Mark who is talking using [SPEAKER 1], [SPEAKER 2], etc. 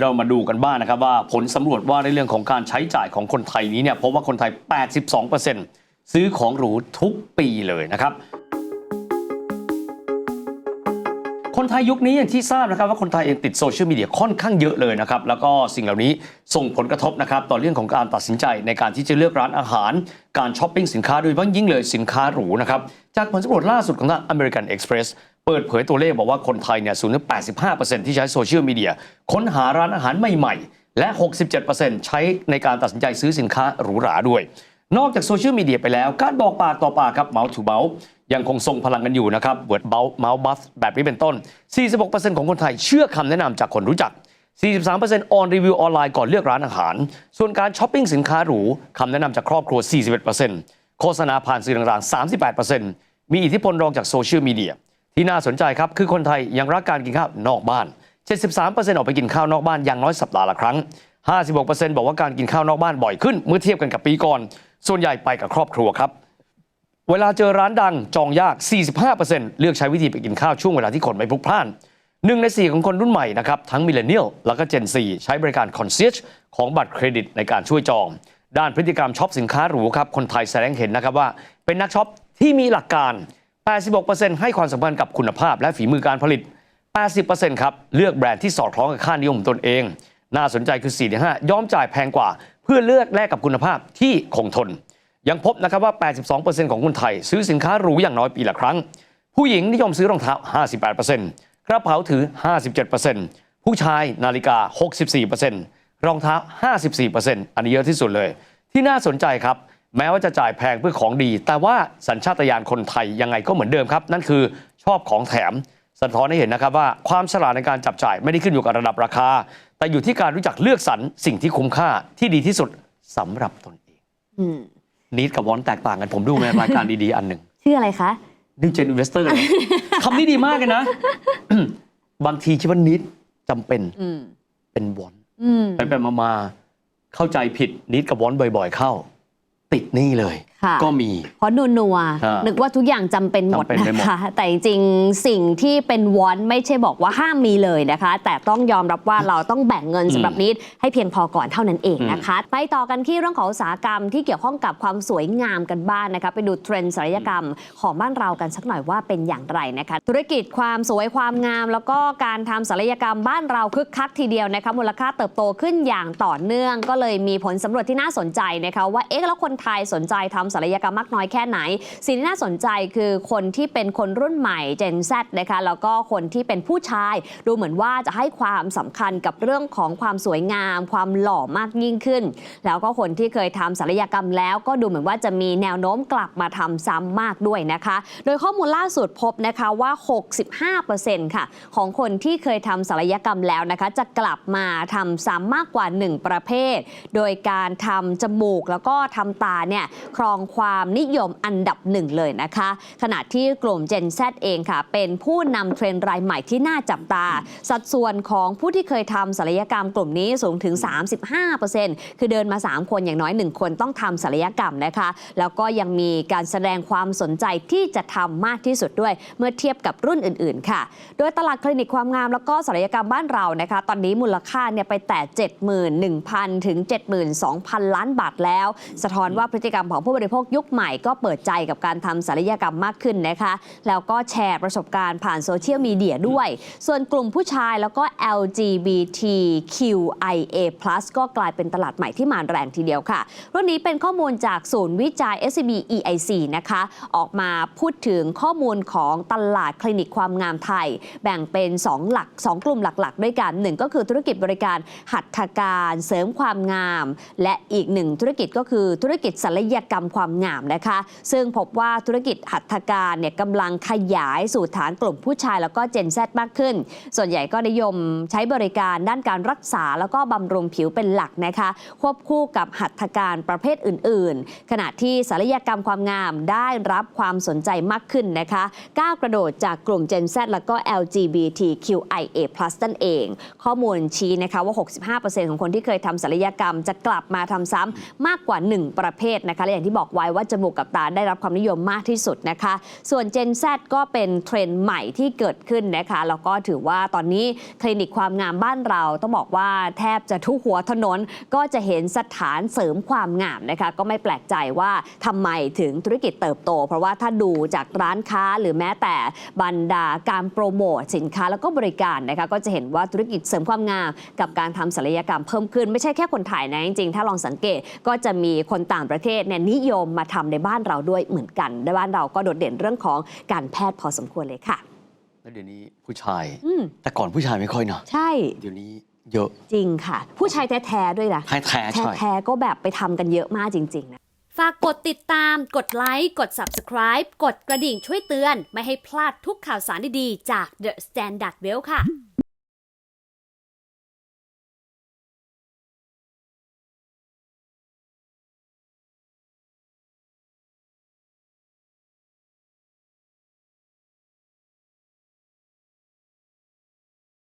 [SPEAKER 1] เรามาดูกันบ้างนะครับว่าผลสำรวจว่าในเรื่องของการใช้จ่ายของคนไทยนี้เนี่ยพบว่าคนไทย 82%ซื้อของหรูทุกปีเลยนะครับ คนไทยยุคนี้อย่างที่ทราบนะครับว่าคนไทยเองติดโซเชียลมีเดียค่อนข้างเยอะเลยนะครับ แล้วก็สิ่งเหล่านี้ส่งผลกระทบนะครับต่อเรื่องของการตัดสินใจในการที่จะเลือกร้านอาหาร การช้อปปิ้งสินค้าโดยเฉพาะยิ่งเลยสินค้าหรูนะครับจากผลสำรวจล่าสุดของทาง American Express เปิดเผยตัวเลขบอกว่าคนไทยเนี่ยสูงถึง 85%ที่ใช้โซเชียลมีเดียค้นหาร้านอาหารใหม่ๆ และ 67%ใช้ในการตัดสินใจซื้อสินค้าหรูหราด้วย นอกจากโซเชียลมีเดียไปแล้ว การบอกปากต่อปากครับเมาส์ทูเมาส์ยังคงทรงพลังกันอยู่นะครับเวิร์ดเบลเมาส์บัฟแบบนี้เป็นต้น 46%ของคนไทยเชื่อคำแนะนำจากคนรู้จัก 43%ออนรีวิวออนไลน์ก่อนเลือกร้านอาหาร ส่วนการช้อปปิ้งสินค้าหรูคำแนะนำจากครอบครัว 41%โฆษณาผ่านสื่อต่างๆ 38%มีอิทธิพลรองจากโซเชียลมีเดีย ที่น่าสนใจครับ คือคนไทยยังรักการกินข้าวนอกบ้าน 73%ออกไปกินข้าวนอกบ้านอย่างน้อยสัปดาห์ละครั้ง 56%บอกว่าการกินข้าวนอกบ้านบ่อยขึ้น เมื่อเทียบกันกับปีก่อน ส่วนใหญ่ไปกับครอบครัวครับ เวลาเจอร้านดังจองยาก 45%เลือกใช้วิธีไปกินข้าวช่วงเวลาที่คนไม่พลุกพล่านหนึ่งในสี่ของคนรุ่นใหม่นะครับ ทั้งมิเลเนียลแล้วก็เจนซีใช้บริการคอนเซียชของบัตรเครดิตในการช่วยจอง ด้านพฤติกรรมช็อปสินค้าหรูครับ คนไทยแสดงเห็นนะครับว่า เป็นนักช็อปที่มีหลักการ 86%ให้ความสำคัญกับคุณภาพและฝีมือการผลิต 80%ครับ เลือกแบรนด์ที่สอดคล้องกับค่านิยมตนเอง น่าสนใจคือ 4-5 ยอมจ่ายแพงกว่า เพื่อเลือกแลกกับคุณภาพที่คงทน ยังพบนะครับว่า 82%ของคนไทย ซื้อสินค้าหรูอย่างน้อยปีละครั้ง ผู้หญิงนิยมซื้อรองเท้า 58%กระเป๋าถือ 57%ผู้ชายนาฬิกา 64%รองเท้า 54%อันนี้เยอะที่สุดเลย ที่น่าสนใจครับ แม้ว่าจะจ่ายแพงเพื่อของดี แต่ว่าสัญชาตญาณคนไทยยังไงก็เหมือนเดิมครับ นั่นคือชอบของแถม สะท้อนให้เห็นนะครับว่าความฉลาดในการจับจ่ายไม่ได้ขึ้นอยู่กับระดับราคา แต่อยู่ที่การรู้จักเลือกสรรสิ่งที่คุ้มค่าที่ดีที่สุดสำหรับตนเอง
[SPEAKER 2] อืม
[SPEAKER 1] นิดกับวอนแตกต่างกันผมดูในรายการดีๆอันหนึ่ง
[SPEAKER 2] ชื่ออะไรคะ
[SPEAKER 1] นิวเจนอินเวสเตอร์คำนี้ดีมากเลยนะ บางทีคิดว่านิดจำเป็น
[SPEAKER 2] อืม
[SPEAKER 1] เป็นวอน
[SPEAKER 2] อืม
[SPEAKER 1] ไปไปมามาเข้าใจผิดนิดกับวอนบ่อย ๆ เข้า ติดหนี่เลยก็มี
[SPEAKER 2] เพราะนัวนัว
[SPEAKER 1] ฮะ
[SPEAKER 2] นึกว่าทุกอย่างจำเป็นหมด
[SPEAKER 1] จำเป็นไปหมด
[SPEAKER 2] นะคะ แต่จริงๆสิ่งที่เป็นวอนไม่ใช่บอกว่าห้ามมีเลยนะคะ แต่ต้องยอมรับว่าเราต้องแบ่งเงินสำหรับนิดให้เพียงพอก่อนเท่านั้นเองนะคะ ไปต่อกันที่เรื่องของอุตสาหกรรมที่เกี่ยวข้องกับความสวยงามกันบ้างนะคะ ไปดูเทรนด์ศัลยกรรมของบ้านเรากันสักหน่อยว่าเป็นอย่างไรนะคะ ธุรกิจความสวยความงาม แล้วก็การทำศัลยกรรมบ้านเราคึกคักทีเดียวนะคะมูลค่าเติบโตขึ้นอย่างต่อเนื่อง ก็เลยมีผลสำรวจที่น่าสนใจนะคะว่าเอ๊ะแล้วคนไทยสนใจทำศัลยกรรมมากน้อยแค่ไหน สิ่งที่น่าสนใจคือคนที่เป็นคนรุ่นใหม่ Gen Z นะคะแล้วก็คนที่เป็นผู้ชาย ดูเหมือนว่าจะให้ความสำคัญกับเรื่องของความสวยงาม ความหล่อมากยิ่งขึ้น แล้วก็คนที่เคยทำศัลยกรรมแล้วก็ดูเหมือนว่าจะมีแนวโน้มกลับมาทำซ้ำมากด้วยนะคะ โดยข้อมูลล่าสุดพบนะคะว่า 65%ค่ะของคนที่เคยทำศัลยกรรมแล้วนะคะ จะกลับมาทำซ้ำมากกว่า 1 ประเภท โดยการทำจมูกแล้วก็ทำตาเนี่ยครองความนิยมอันดับหนึ่งเลยนะคะ ขณะที่กลุ่ม Gen Z เองค่ะ เป็นผู้นำเทรนด์รายใหม่ที่น่าจับตา สัดส่วนของผู้ที่เคยทำศัลยกรรมกลุ่มนี้สูงถึง 35%คือเดินมา 3 คนอย่างน้อย 1 คนต้องทำศัลยกรรมนะคะ แล้วก็ยังมีการแสดงความสนใจที่จะทำมากที่สุดด้วย เมื่อเทียบกับรุ่นอื่น ๆ ค่ะ โดยตลาดคลินิกความงามแล้วก็ศัลยกรรมบ้านเรานะคะ ตอนนี้มูลค่าเนี่ยไปแต่ 71,000 ถึง 72,000 ล้านบาทแล้ว สะท้อนว่าพฤติกรรมของผู้บริโภคยุคใหม่ก็เปิดใจกับการทำศัลยกรรมมากขึ้นนะคะ แล้วก็แชร์ประสบการณ์ผ่านโซเชียลมีเดียด้วย ส่วนกลุ่มผู้ชายแล้วก็ LGBTQIA+ ก็กลายเป็นตลาดใหม่ที่มาแรงทีเดียวค่ะรุ่นนี้เป็นข้อมูลจากศูนย์วิจัย SCB EIC นะคะ ออกมาพูดถึงข้อมูลของตลาดคลินิกความงามไทย แบ่งเป็น 2 หลัก 2 กลุ่มหลัก ๆ ด้วยกัน 1 ก็คือธุรกิจบริการหัตถการ เสริมความงาม และอีกหนึ่งธุรกิจก็คือธุรกิจศัลยกรรมความงามนะคะ ซึ่งพบว่าธุรกิจหัตถการเนี่ยกำลังขยายสู่ฐานกลุ่มผู้ชายแล้วก็เจน Z มากขึ้น ส่วนใหญ่ก็นิยมใช้บริการด้านการรักษาแล้วก็บำรุงผิวเป็นหลักนะคะ ควบคู่กับหัตถการประเภทอื่น ๆ ขณะที่ศัลยกรรมความงามได้รับความสนใจมากขึ้นนะคะก้าวกระโดดจากกลุ่ม Gen Z แล้วก็ LGBTQIA+ นั่นเอง ข้อมูลชี้นะคะว่า 65%ของคนที่เคยทำศัลยกรรมจะกลับมาทำซ้ำมากกว่า 1 ประเภทนะคะและอย่างที่บอกบอกไว้ว่าจมูกกับตาได้รับความนิยมมากที่สุดนะคะ ส่วน Gen Z ก็เป็นเทรนด์ใหม่ที่เกิดขึ้นนะคะแล้วก็ถือว่าตอนนี้คลินิกความงามบ้านเราต้องบอกว่าแทบจะทุกหัวถนนก็จะเห็นสถานเสริมความงามนะคะ ก็ไม่แปลกใจว่าทำไมถึงธุรกิจเติบโต เพราะว่าถ้าดูจากร้านค้าหรือแม้แต่บรรดาการโปรโมทสินค้าแล้วก็บริการนะคะก็จะเห็นว่าธุรกิจเสริมความงาม กับการทำศัลยกรรมเพิ่มขึ้น ไม่ใช่แค่คนไทยนะจริงๆถ้าลองสังเกตก็จะมีคนต่างประเทศเนี่ยนิยมมาทำในบ้านเราด้วยเหมือนกันในบ้านเราก็โดดเด่นเรื่องของการแพทย์พอสมควรเลยค่ะ
[SPEAKER 1] แล้วเดี๋ยวนี้ผู้ชาย
[SPEAKER 2] อืม
[SPEAKER 1] แต่ก่อนผู้ชายไม่ค่อยนะ
[SPEAKER 2] ใช่
[SPEAKER 1] เดี๋ยวนี้เยอะ
[SPEAKER 2] จริงค่ะ ผู้ชายแท้ๆด้วยนะ
[SPEAKER 1] แท้แท้ๆใช่
[SPEAKER 2] แท้ๆก็แบบไปทำกันเยอะมากจริงๆนะ
[SPEAKER 3] ฝากกดติดตาม กดไลค์ กด Subscribe กดกระดิ่งช่วยเตือน ไม่ให้พลาดทุกข่าวสารดีๆ จาก The Standard Well ค่ะ